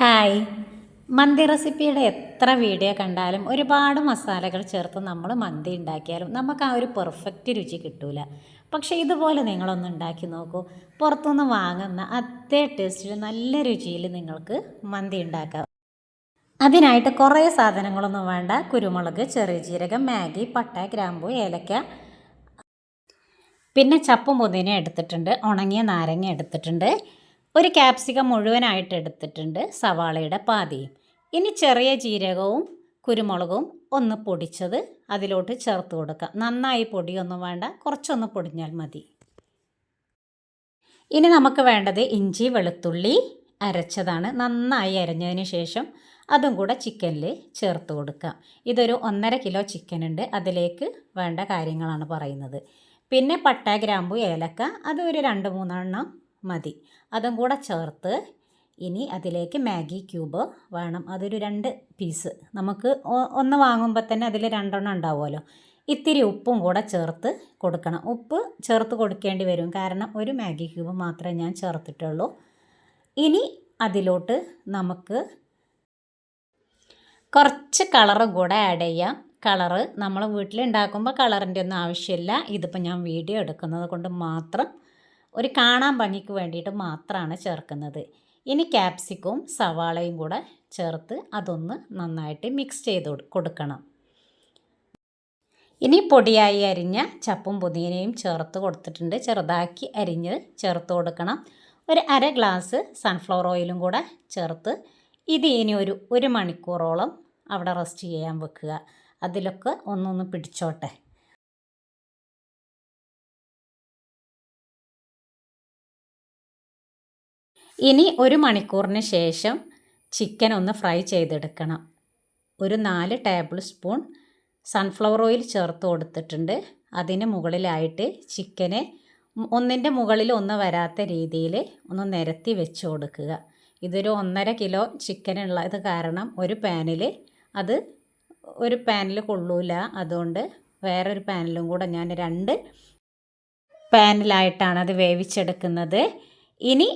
Hi. മന്തി റെസിപ്പിയുടെ എത്ര video കണ്ടാലും ഒരുപാട് മസാലകൾ ചേർത്ത് നമ്മൾ മന്തി ഉണ്ടാക്കിയാലും നമുക്ക് ആ ഒരു പെർഫെക്റ്റ് രുചി കിട്ടൂല. പക്ഷേ ഇതുപോലെ നിങ്ങളൊന്ന് ഉണ്ടാക്കി നോക്കൂ. പുറത്തുനിന്ന് വാങ്ങുന്ന അതേ ടേസ്റ്റിൽ നല്ല രുചിയിൽ നിങ്ങൾക്ക് മന്തി ഉണ്ടാക്കാം. അതിനായിട്ട് കുറേ സാധനങ്ങളൊന്നും വേണ്ട. കുരുമുളക് ചെറിയ ജീരകം മാഗി പട്ട ഗ്രാമ്പു ഏലക്ക. പിന്നെ ചപ്പും പുതിന എടുത്തിട്ടുണ്ട്. ഉണങ്ങിയ നാരങ്ങ എടുത്തിട്ടുണ്ട്. ഒരു ക്യാപ്സിക്കം മുഴുവനായിട്ട് എടുത്തിട്ടുണ്ട് സവാളയുടെ പാതിയും. ഇനി ചെറിയ ജീരകവും കുരുമുളകും ഒന്ന് പൊടിച്ചത് അതിലോട്ട് ചേർത്ത് കൊടുക്കാം. നന്നായി പൊടിയൊന്നും വേണ്ട കുറച്ചൊന്ന് പൊടിഞ്ഞാൽ മതി. ഇനി നമുക്ക് വേണ്ടത് ഇഞ്ചി വെളുത്തുള്ളി അരച്ചതാണ്. നന്നായി അരഞ്ഞതിന് ശേഷം അതും കൂടെ ചിക്കനിൽ ചേർത്ത് കൊടുക്കാം. ഇതൊരു ഒന്നര കിലോ ചിക്കൻ ഉണ്ട്. അതിലേക്ക് വേണ്ട കാര്യങ്ങളാണ് പറയുന്നത്. പിന്നെ പട്ട ഗ്രാമ്പു ഏലക്ക അത് ഒരു രണ്ട് മൂന്നെണ്ണം മതി. അതും കൂടെ ചേർത്ത് ഇനി അതിലേക്ക് മാഗി ക്യൂബ് വേണം. അതൊരു രണ്ട് പീസ്. നമുക്ക് ഒന്ന് വാങ്ങുമ്പോൾ തന്നെ അതിൽ രണ്ടെണ്ണം ഉണ്ടാവുമല്ലോ. ഇത്തിരി ഉപ്പും കൂടെ ചേർത്ത് കൊടുക്കണം. ഉപ്പ് ചേർത്ത് കൊടുക്കേണ്ടി വരും. കാരണം ഒരു മാഗി ക്യൂബ് മാത്രമേ ഞാൻ ചേർത്തിട്ടുള്ളൂ. ഇനി അതിലോട്ട് നമുക്ക് കുറച്ച് കളറും കൂടെ ആഡ് ചെയ്യാം. കളറ് നമ്മൾ വീട്ടിൽ ഉണ്ടാക്കുമ്പോൾ കളറിന്റെ ഒന്നും ആവശ്യമില്ല. ഇതിപ്പോൾ ഞാൻ വീഡിയോ എടുക്കുന്നത് കൊണ്ട് മാത്രം ഒരു കാണാൻ ഭംഗിക്ക് വേണ്ടിയിട്ട് മാത്രമാണ് ചേർക്കുന്നത്. ഇനി ക്യാപ്സിക്കവും സവാളയും കൂടെ ചേർത്ത് അതൊന്ന് നന്നായിട്ട് മിക്സ് ചെയ്ത് കൊടുക്കണം. ഇനി പൊടിയായി അരിഞ്ഞ ചപ്പും പുതിനയും ചേർത്ത് കൊടുത്തിട്ടുണ്ട്. ചെറുതാക്കി അരിഞ്ഞ് ചേർത്ത് കൊടുക്കണം. ഒരു അര ഗ്ലാസ് സൺഫ്ലവർ ഓയിലും കൂടെ ചേർത്ത് ഇത് ഇനി ഒരു ഒരു മണിക്കൂറോളം അവിടെ റെസ്റ്റ് ചെയ്യാൻ വെക്കുക. അതിലൊക്കെ ഒന്നൊന്ന് പിടിച്ചോട്ടെ. ഇനി ഒരു മണിക്കൂറിന് ശേഷം ചിക്കൻ ഒന്ന് ഫ്രൈ ചെയ്തെടുക്കണം. ഒരു നാല് ടേബിൾ സ്പൂൺ സൺഫ്ലവർ ഓയിൽ ചേർത്ത് കൊടുത്തിട്ടുണ്ട്. അതിന് മുകളിലായിട്ട് ചിക്കനെ ഒന്നിന്റെ മുകളിൽ ഒന്ന് വരാത്ത രീതിയിൽ ഒന്ന് നിരത്തി വെച്ച് കൊടുക്കുക. ഇതൊരു ഒന്നര കിലോ ചിക്കൻ ഉള്ളത് കാരണം ഒരു പാനിൽ അത് ഒരു പാനിൽ കൊള്ളൂല. അതുകൊണ്ട് വേറൊരു പാനിലും കൂടെ ഞാൻ രണ്ട് പാനിലായിട്ടാണ് അത് വേവിച്ചെടുക്കുന്നത്. ഇനി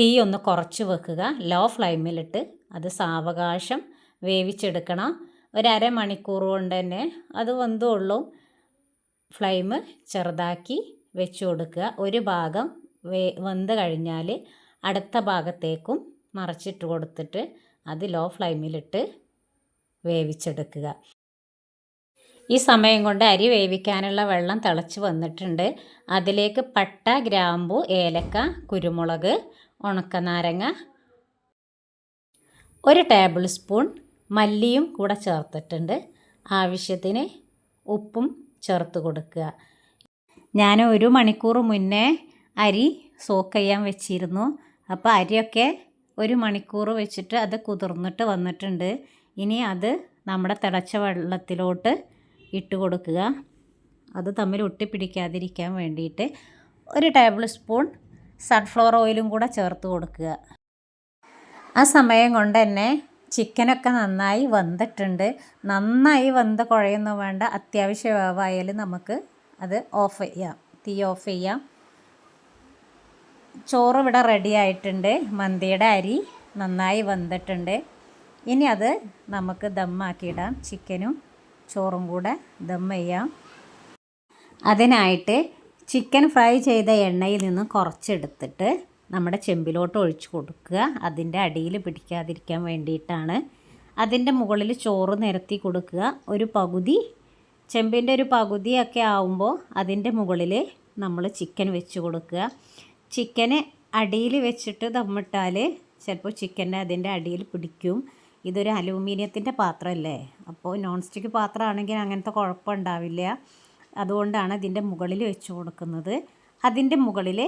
തീ ഒന്ന് കുറച്ച് വെക്കുക. ലോ ഫ്ലെയിമിലിട്ട് അത് സാവകാശം വേവിച്ചെടുക്കണം. ഒരു അരമണിക്കൂർ കൊണ്ട് തന്നെ അത് വെന്തുള്ളൂ. ഫ്ലെയിം ചെറുതാക്കി വെച്ച് കൊടുക്കുക. ഒരു ഭാഗം വേ വെന്ത് കഴിഞ്ഞാൽ അടുത്ത ഭാഗത്തേക്കും മറച്ചിട്ട് കൊടുത്തിട്ട് അത് ലോ ഫ്ലെയിമിലിട്ട് വേവിച്ചെടുക്കുക. ഈ സമയം കൊണ്ട് അരി വേവിക്കാനുള്ള വെള്ളം തിളച്ച് വന്നിട്ടുണ്ട്. അതിലേക്ക് പട്ട ഗ്രാമ്പു ഏലക്ക കുരുമുളക് ഉണക്കനാരങ്ങ ഒരു ടേബിൾ സ്പൂൺ മല്ലിയും കൂടെ ചേർത്തിട്ടുണ്ട്. ആവശ്യത്തിന് ഉപ്പും ചേർത്ത് കൊടുക്കുക. ഞാൻ ഒരു മണിക്കൂർ മുന്നേ അരി സോക്ക് ചെയ്യാൻ വെച്ചിരുന്നു. അപ്പോൾ അരിയൊക്കെ ഒരു മണിക്കൂർ വെച്ചിട്ട് അത് കുതിർന്നിട്ട് വന്നിട്ടുണ്ട്. ഇനി അത് നമ്മുടെ തിളച്ച വെള്ളത്തിലോട്ട് ഇട്ട് കൊടുക്കുക. അത് തമ്മിൽ ഒട്ടിപ്പിടിക്കാതിരിക്കാൻ വേണ്ടിയിട്ട് ഒരു ടേബിൾ സ്പൂൺ സൺഫ്ലവർ ഓയിലും കൂടെ ചേർത്ത് കൊടുക്കുക. ആ സമയം കൊണ്ട് തന്നെ ചിക്കനൊക്കെ നന്നായി വെന്തിട്ടുണ്ട്. നന്നായി വെന്ത് കുഴയൊന്നും വേണ്ട. അത്യാവശ്യ വേവായാൽ നമുക്ക് അത് ഓഫ് ചെയ്യാം. തീ ഓഫ് ചെയ്യാം. ചോറ് ഇവിടെ റെഡി ആയിട്ടുണ്ട്. മന്തിയുടെ അരി നന്നായി വെന്തിട്ടുണ്ട്. ഇനി അത് നമുക്ക് ദമ്മാക്കിയിടാം ചിക്കനും ചോറും കൂടെ ദം ചെയ്യാം. അതിനായിട്ട് ചിക്കൻ ഫ്രൈ ചെയ്ത എണ്ണയിൽ നിന്ന് കുറച്ചെടുത്തിട്ട് നമ്മുടെ ചെമ്പിലോട്ട് ഒഴിച്ചു കൊടുക്കുക. അതിന്റെ അടിയിൽ പിടിക്കാതിരിക്കാൻ വേണ്ടിയിട്ടാണ്. അതിന്റെ മുകളിൽ ചോറ് നിരത്തി കൊടുക്കുക. ഒരു പകുതി ചെമ്പിന്റെ ഒരു പകുതിയൊക്കെ ആവുമ്പോൾ അതിന്റെ മുകളിൽ നമ്മൾ ചിക്കൻ വെച്ച് കൊടുക്കുക. ചിക്കന് അടിയിൽ വെച്ചിട്ട് ദമ്മിട്ടാൽ ചിലപ്പോൾ ചിക്കന്റെ അതിന്റെ അടിയിൽ പിടിക്കും. ഇതൊരു അലൂമിനിയത്തിന്റെ പാത്രമല്ലേ? അപ്പോൾ നോൺ സ്റ്റിക്ക് പാത്രമാണെങ്കിൽ അങ്ങനത്തെ കുഴപ്പമുണ്ടാവില്ല അതുകൊണ്ടാണ് ഇതിന്റെ മുകളിൽ വെച്ച് കൊടുക്കുന്നത്. അതിന്റെ മുകളിൽ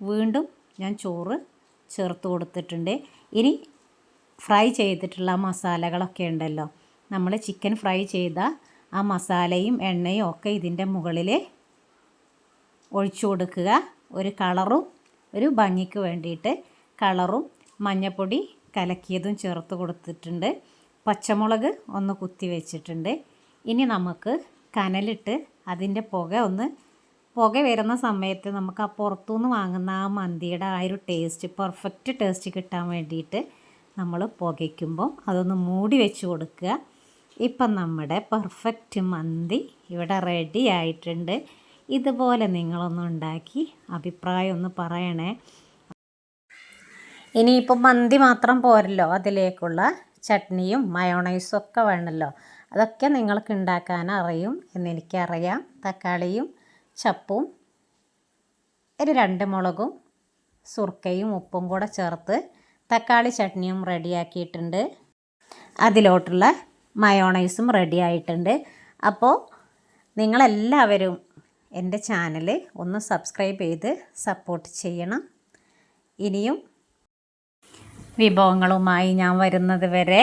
വീണ്ടും ഞാൻ ചോറ് ചേർത്ത് കൊടുത്തിട്ടുണ്ട്. ഇനി ഫ്രൈ ചെയ്തിട്ടുള്ള മസാലകളൊക്കെ ഉണ്ടല്ലോ. നമ്മൾ ചിക്കൻ ഫ്രൈ ചെയ്ത ആ മസാലയും എണ്ണയും ഒക്കെ ഇതിന്റെ മുകളിൽ ഒഴിച്ചു കൊടുക്കുക. ഒരു കളറും ഒരു ഭംഗിക്ക് വേണ്ടിയിട്ട് കളറും മഞ്ഞപ്പൊടി കലക്കിയതും ചേർത്ത് കൊടുത്തിട്ടുണ്ട്. പച്ചമുളക് ഒന്ന് കുത്തി വെച്ചിട്ടുണ്ട്. ഇനി നമുക്ക് കനലിട്ട് അതിന്റെ പുക ഒന്ന് പുക വരുന്ന സമയത്ത് നമുക്ക് ആ പുറത്തുനിന്ന് വാങ്ങുന്ന ആ മന്തിയുടെ ആ ഒരു ടേസ്റ്റ് പെർഫെക്റ്റ് ടേസ്റ്റ് കിട്ടാൻ വേണ്ടിയിട്ട് നമ്മൾ പുകയ്ക്കുമ്പോൾ അതൊന്ന് മൂടി വെച്ച് കൊടുക്കുക. ഇപ്പം നമ്മുടെ പെർഫെക്റ്റ് മന്തി ഇവിടെ റെഡി ആയിട്ടുണ്ട്. ഇതുപോലെ നിങ്ങളൊന്ന് ഉണ്ടാക്കി അഭിപ്രായം ഒന്ന് പറയണേ. ഇനിയിപ്പോൾ മന്തി മാത്രം പോരല്ലോ. അതിലേക്കുള്ള ചട്നിയും മയോണൈസും ഒക്കെ വേണമല്ലോ അതൊക്കെ നിങ്ങൾക്ക് ഉണ്ടാക്കാൻ അറിയും എന്നെനിക്കറിയാം. തക്കാളിയും ചപ്പും ഒരു രണ്ട് മുളകും സുർക്കയും ഉപ്പും കൂടെ ചേർത്ത് തക്കാളി ചട്നിയും റെഡിയാക്കിയിട്ടുണ്ട്. അതിലോട്ടുള്ള മയോണൈസും റെഡി ആയിട്ടുണ്ട് അപ്പോൾ നിങ്ങളെല്ലാവരും എന്റെ ചാനൽ ഒന്ന് സബ്സ്ക്രൈബ് ചെയ്ത് സപ്പോർട്ട് ചെയ്യണം. ഇനിയും വിഭവങ്ങളുമായി ഞാൻ വരുന്നത് വരെ